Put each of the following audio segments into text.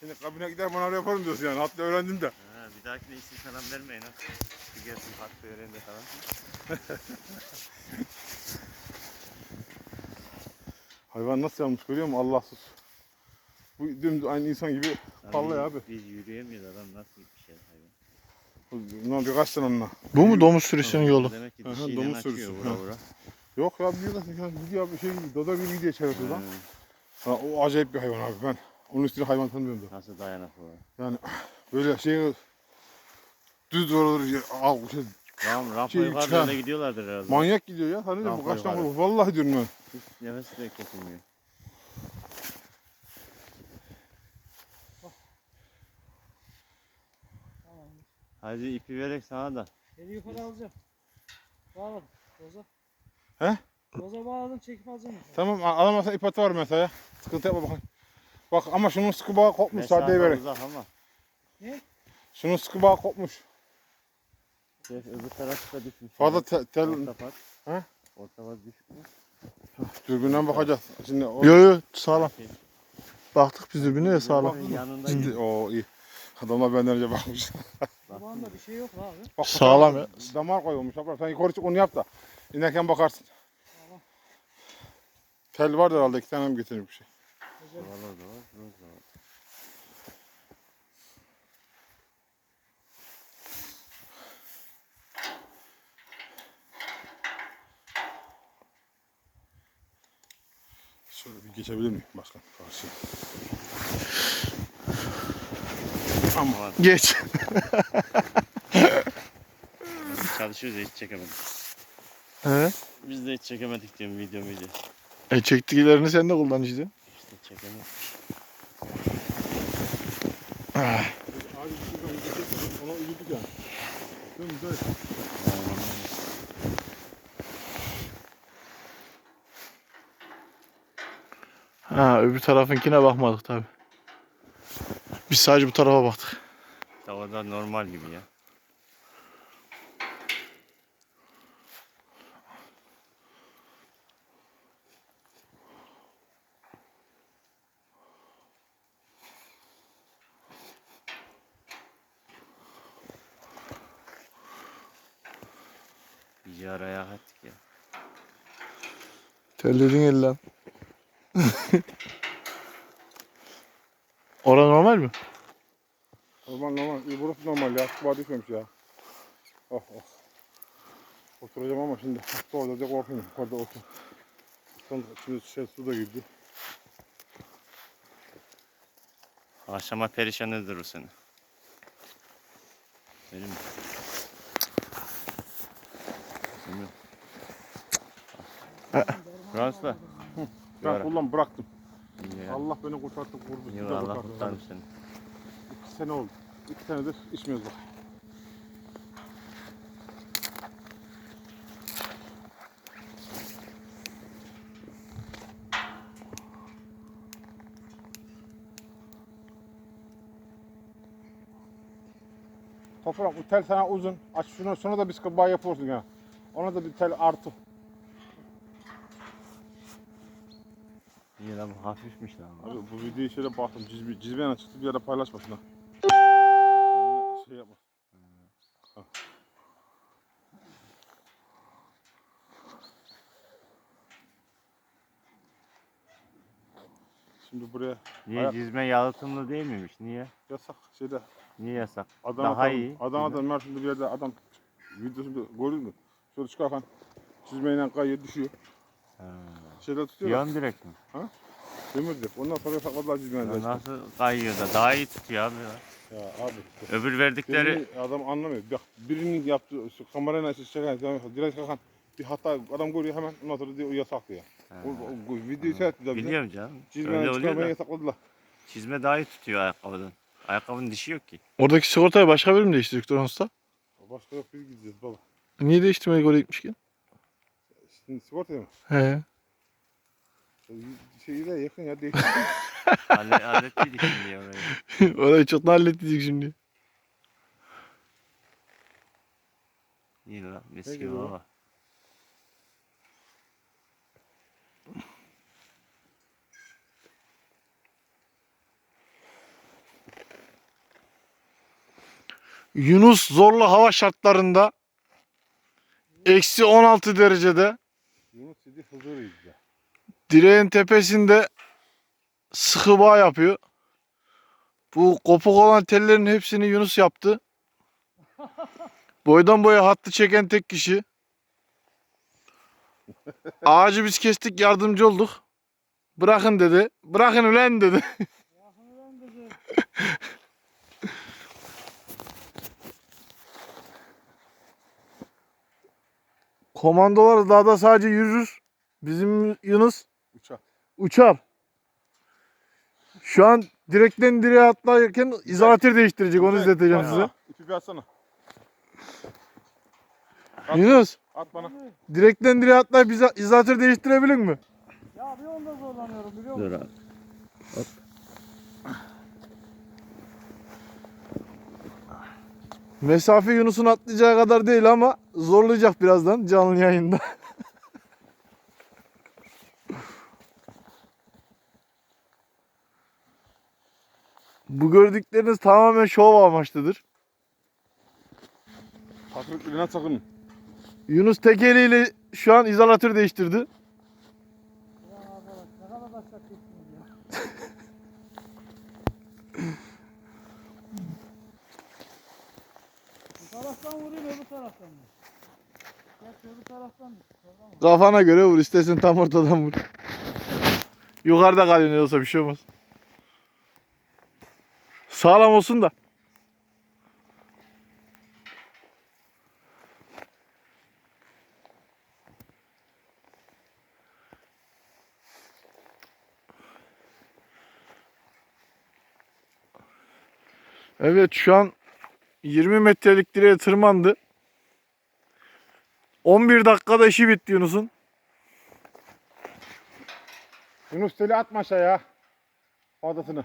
Şimdi kabine gider bana yaparım diyorsun yani. Hatta öğrendim de. Ha, bir dahakine isim falan vermeyin ha. Bir gelsin hakkı öğren de falan. Hayvan nasıl yanmış görüyor musun? Allahsız. Bu dümdüz aynı insan gibi Vallahi abi. Biz yürüyemiyor adam nasıl bir şey hayvan. Bundan birkaç tane onunla. Bu mu domuz sürüsünün yolu? Demek ki Aha, dişiyle domuz açıyor sürüsü. vura Ha. vura. Yok ya bir ya gidiyor bir şey gibi. Doda gibi gidiyor çevresi lan. Ha, o acayip bir hayvan abi ben. Onun üstüne hayvan tanımıyorum da. Nasıl dayanıklı. Yani böyle şey düz doğrudur al şey, Ram, rampa Şey, yukarıda çıkar. öyle gidiyorlardır herhalde. manyak gidiyor ya. Hani bu kaç tane yukarı. Vallahi diyorum ben. Hiç nefes de kesilmiyor. Tamam. Hadi ipi verek sana da. Eli yukarı alacağım. Bağladım. Roza. He? Roza bağladım çekip alacağım. yukarı. Tamam alamazsan ip atı var mesela. Sıkıntı yapma bakayım. Bak ama şunun sıkı bağı kopmuş. Sadeyi Mesafe verin. uzak ama. Şunun sıkı bağı kopmuş. Şey, öbür tarafı da düşmüş. Fazla te- tel Orta part. He? Orta part düşmüş. dürbünden bakacağız. Şimdi o Yo yo sağlam. Şey, Baktık biz birbirine de sağlam. bakın yanında Ciddi, o iyi. Adamlar benden önce bakmış. Tabağında bir şey yok abi. Bak, Sağlam ya. Damar koyulmuş. Sen yukarı çık onu yap da. İnerken bakarsın. Tamam. Tel var herhalde iki tane mi getirmiş bir şey. Buralar da var, burası da var. Şöyle bir geçebilir miyim başkan? Karşıya. Ama Geç. Çalışıyoruz ya hiç çekemedik. He? Biz de hiç çekemedik diyorum video video. E çektiklerini sen de kullan işte. Ah. abi şuradan geçelim. Ona uyuduk yani. Değil mi? Böyle. Ha öbür tarafınkine bakmadık tabi. Biz sadece bu tarafa baktık. Havada normal gibi ya. Bir araya attık ya. Terledin el lan. Ora normal mi? Normal normal. İyi, burası normal ya. Sıkıba düşmemiş ya. Oh oh. Oturacağım ama şimdi hasta olacak korkuyorum. Yukarıda otur. Son şimdi şey su da girdi. Akşama perişan eder o seni. Öyle mi? Bilmiyorum. Fransız. Ben Yara. kullan bıraktım. İyi. Allah beni kurtardı kurdu. sizi Allah kurtardı. kurtarmış seni. İki sene oldu. İki senedir içmiyoruz bak. Toprak bu tel sana uzun. Aç şunu sonra da bir sıkı bağ yapıyorsun ya. Ona da bir tel artı. Lan hafifmiş lan. Abi bu videoyu şöyle baktım. Cizme, cizmeyen çıktı bir yere paylaşmasın ha. Kendine şey yapma. Ha. Şimdi buraya Niye Ayak- cizme yalıtımlı değil miymiş? Niye? yasak şeyde Niye yasak? Adana'da, Daha iyi. Adana'da Mersin'de bir yerde adam videosunu gördün mü? Şöyle çıkarken çizmeyle kayıyor düşüyor. Ha. Şeyler tutuyor. Yan direkt mi? Demir direk. Ondan sonra yasakladılar çizmeyi. Ya Nasıl kayıyor da daha iyi tutuyor abi ya. Ya abi. Öbür verdikleri Birini adam anlamıyor. Bak birinin yaptığı şu kamerayla işte çeken, direkt çeken bir hata adam görüyor hemen ondan sonra diyor o yasak diyor. O, o, o videoyu seyrettiler bize. biliyorum canım. Öyle oluyor çıkarmayı da yasakladılar. çizme daha iyi tutuyor ayakkabıdan. Ayakkabının dişi yok ki. Oradaki sigortayı başka biri mi değiştirdik Donos'ta? Başka yok biz gideceğiz baba. Niye değiştirmedik oraya gitmişken? Şimdi sigortaya mı? He. Şeyi de yakın ya değil. Halle, hallettiydik şimdi ya orayı. Orayı çok hallettiydik şimdi. İyi lan mis gibi baba. Yunus zorlu hava şartlarında eksi 16 derecede Yunus dedi Hızır'ıyız ya. Direğin tepesinde sıkı bağ yapıyor. Bu kopuk olan tellerin hepsini Yunus yaptı. Boydan boya hattı çeken tek kişi. Ağacı biz kestik yardımcı olduk. Bırakın dedi. Bırakın ulan dedi. Yakını ben kızım. Komandolar dağda sadece yürür. Bizim Yunus Uçak. uçar. Şu an direkten direğe atlarken izolatör değiştirecek. Onu izleteceğim Bana, size. İpi bir atsana. At. Yunus At bana. direkten direğe atlayıp izo- izolatör değiştirebilir mi? Ya bir onda zorlanıyorum biliyor musun? Dur abi. Mesafe Yunus'un atlayacağı kadar değil ama zorlayacak birazdan canlı yayında. Bu gördükleriniz tamamen şov amaçlıdır. Eline sakın. Yunus tek eliyle şu an izolatör değiştirdi. Taraftan vurayım öbür taraftan mı? Geç öbür taraftan? Kafana göre vur. istersen tam ortadan vur. Yukarıda kalıyor ne olsa bir şey olmaz. Sağlam olsun da. Evet şu an 20 metrelik direğe tırmandı. 11 dakikada işi bitti Yunus'un. Yunus teli atma aşağıya. Fazlasını.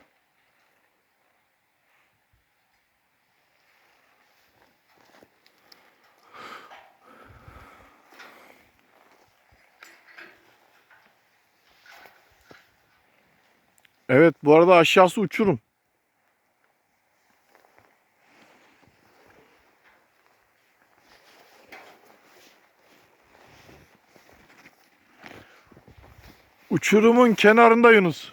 Evet bu arada aşağısı uçurum. Uçurumun kenarında Yunus.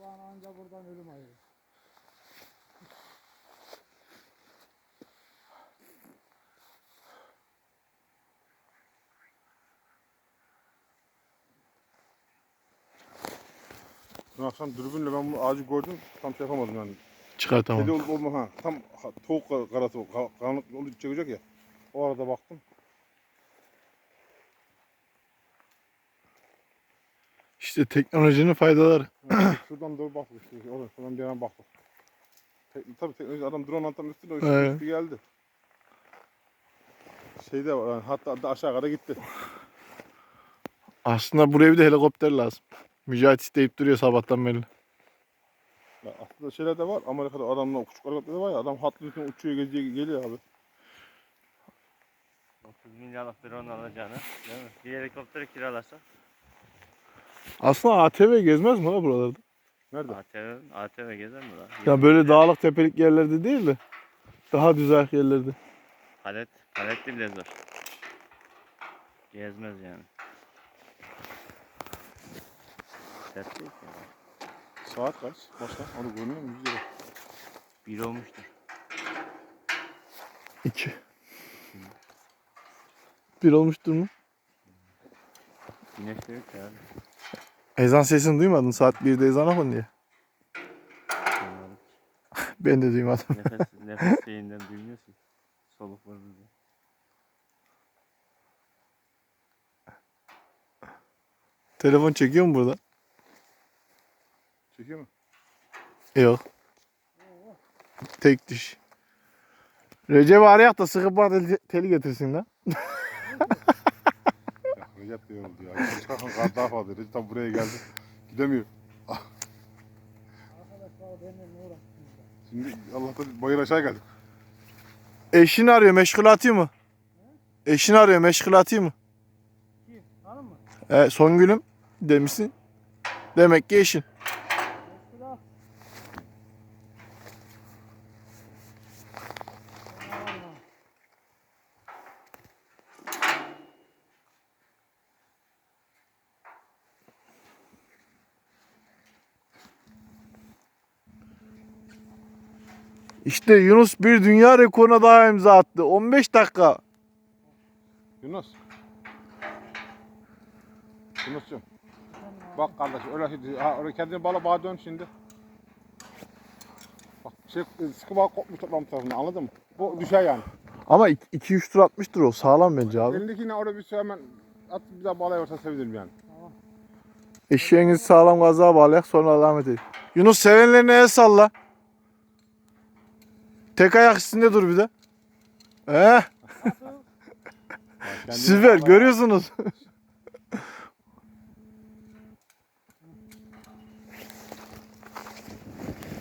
Bana anca buradan ölüm ayırır. Dün akşam dürbünle ben bu ağacı gördüm. Tam şey yapamadım yani. Çıkar tamam. Kedi olup olma ha. Tam ha, tavuk kar- karası, ka- karanlık olup çıkacak ya. O arada baktım. İşte teknolojinin faydaları. Şuradan doğru baktık işte. Orada şuradan bir yana baktık. Te, tabii teknoloji adam drone tam üstüne Evet. üstüne üstü geldi. Şeyde var, yani hatta da aşağı kadar gitti. Aslında buraya bir de helikopter lazım. Mücahit isteyip duruyor sabahtan beri. Ya aslında şeyler de var. Amerika'da adamlar küçük helikopter de var ya. Adam hatlı üstüne uçuyor geziyor geliyor abi. 30 milyarlık drone alacağını değil mi? Bir helikopter kiralasa Aslında ATV gezmez mi la buralarda? Nerede? ATV, ATV gezer mi lan? Ya böyle dağlık tepelik yerlerde değil de daha düzel yerlerde. Palet, paletli bile zor. Gezmez yani. Sert değil ki. Saat kaç? Başka? Onu görmüyor lira. Bir olmuştur. İki. Bir olmuştur mu? Güneş de yok ya abi. Ezan sesini duymadın saat 1'de ezan okun diye. Duymadım. Ben de duymadım. Nefes, nefes şeyinden duymuyorsun. Soluk var burada. Telefon çekiyor mu burada? Çekiyor mu? Yok. Tek diş. Recep arayak da sıkı bağ teli- teli getirsin lan. Recep de yoruldu ya. Çıkarken kar daha fazla. Recep tam buraya geldi. Gidemiyor. Arkadaşlar benimle ne uğraştınız da? Şimdi Allah'tan bayır aşağı geldik. Eşin arıyor meşgul atayım mı? Eşin arıyor meşgul atayım mı? Kim? Hanım mı? E, Songül'üm demişsin. Demek ki eşin. İşte Yunus bir dünya rekoruna daha imza attı. 15 dakika. Yunus. Yunus'cum. Bak kardeş öyle şey- ha, oraya kendini bala bağa dön şimdi. Bak şey sıkı bağ kopmuş toplam tarafından anladın mı? Bu düşer yani. Ama 2-3 tur atmıştır o. Sağlam bence abi. Elindekini oraya bir şey hemen at bir daha bağlayırsa sevinirim yani. Eşeğinizi sağlam gaza bağlayak sonra alamet edin. Yunus sevenlerine el salla. Tek ayak üstünde dur bir de. Eh, süper görüyorsunuz.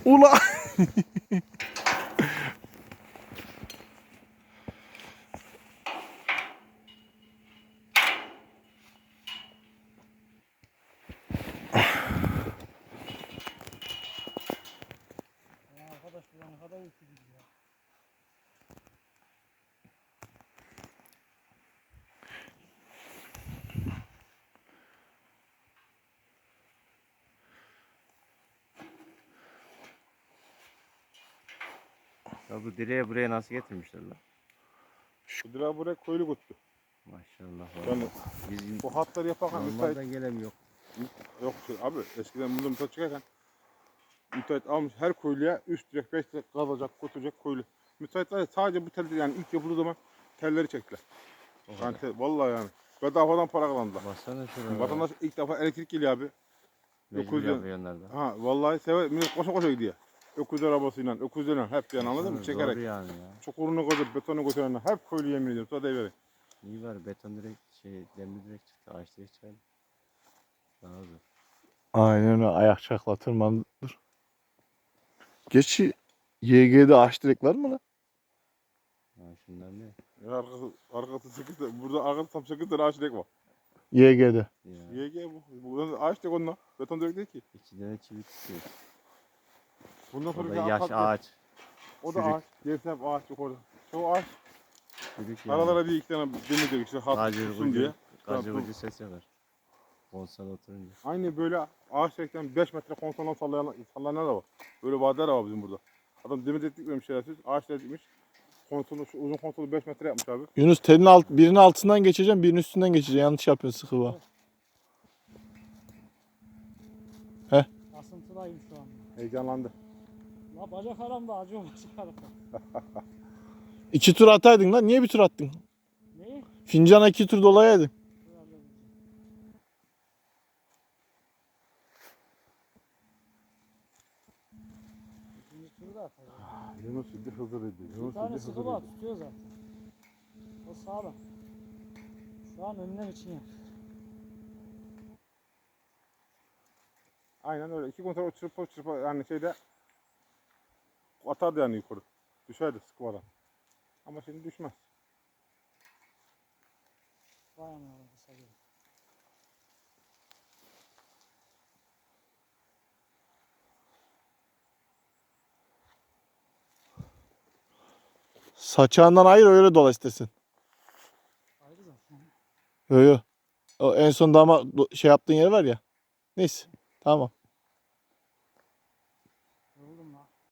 Ula. Ya bu direği buraya nasıl getirmişler lan? Şu lira buraya koyulu götürdü. Maşallah. Yani. Biz bu hatları yaparken müteahhit, gelemiyor. yok şey, abi eskiden burada müteahhit çıkarken müteahhit almış her koyuluya 3 direk 5 direk kazacak götürecek koyulu. Müteahhitler sadece bu telleri yani ilk yapıldığı zaman telleri çektiler. Yani te- vallahi yani bedavadan para kazandılar. Baksana şuraya. Vatandaş ilk defa elektrik geliyor abi. Mecbur yapıyorlar. Ha vallahi sever millet koşa koşa gidiyor. Öküz arabasıyla, öküzlerle hep yani anladın mı? Çekerek. yani ya. Çukurunu koyup betonu götürenler hep köylü yemin ediyorum. Sana deyiverin. İyi var beton direkt şey demir direkt çıktı. Ağaç direkt çıkardı. Daha zor. Aynen öyle ayak çakla tırmandır. Geçi YG'de ağaç direk var mı lan? Ha şunlar ne? Ya arkası, arkası 8 tane, burada arkası tam 8 tane ağaç direk var. YG'de. Ya. YG bu. Buradan ağaç direk onunla. Beton direk değil ki. İki tane çivi tutuyor. Bundan O sonra bir yaş ağaç. O da çürük. ağaç. Hep ağaç yok orada. Şu ağaç. Çürük yani. Aralara bir iki tane demir dök işte hat Gacır tutsun diye. gucur. Gacır Tamam, ses yapar. Konsol oturunca. Aynı böyle ağaç direkten 5 metre konsoldan sallayan, sallayanlar da var. Böyle vadeler de var bizim burada. Adam demir direk dikmemiş şerefsiz. Ağaç dikmiş. Konsolu, şu uzun konsolu 5 metre yapmış abi. Yunus telin alt, birinin altından geçeceğim, birinin üstünden geçeceğim. Yanlış yapıyorsun sıkı bağ. Asıntıdayım şu an. Heyecanlandı. La bacak aramda acıyor bacak aramda. İki tur ataydın lan. Niye bir tur attın? Neyi? Fincana iki tur dolayaydın. İkinci turu da atacağım. Yunus. Bir Yunus tane sıkı idi. tutuyor zaten. O sağlam. Şu an önlem için yap. Aynen öyle. İki kontrol çırpa çırpa yani şeyde atardı yani yukarı. Düşerdi sıkmadan. Ama şimdi düşmez. Vay anam kısa. Saçağından ayır öyle dola istesin. Ayrı zaten. Yo yo. O en son dama şey yaptığın yer var ya. Neyse. Tamam.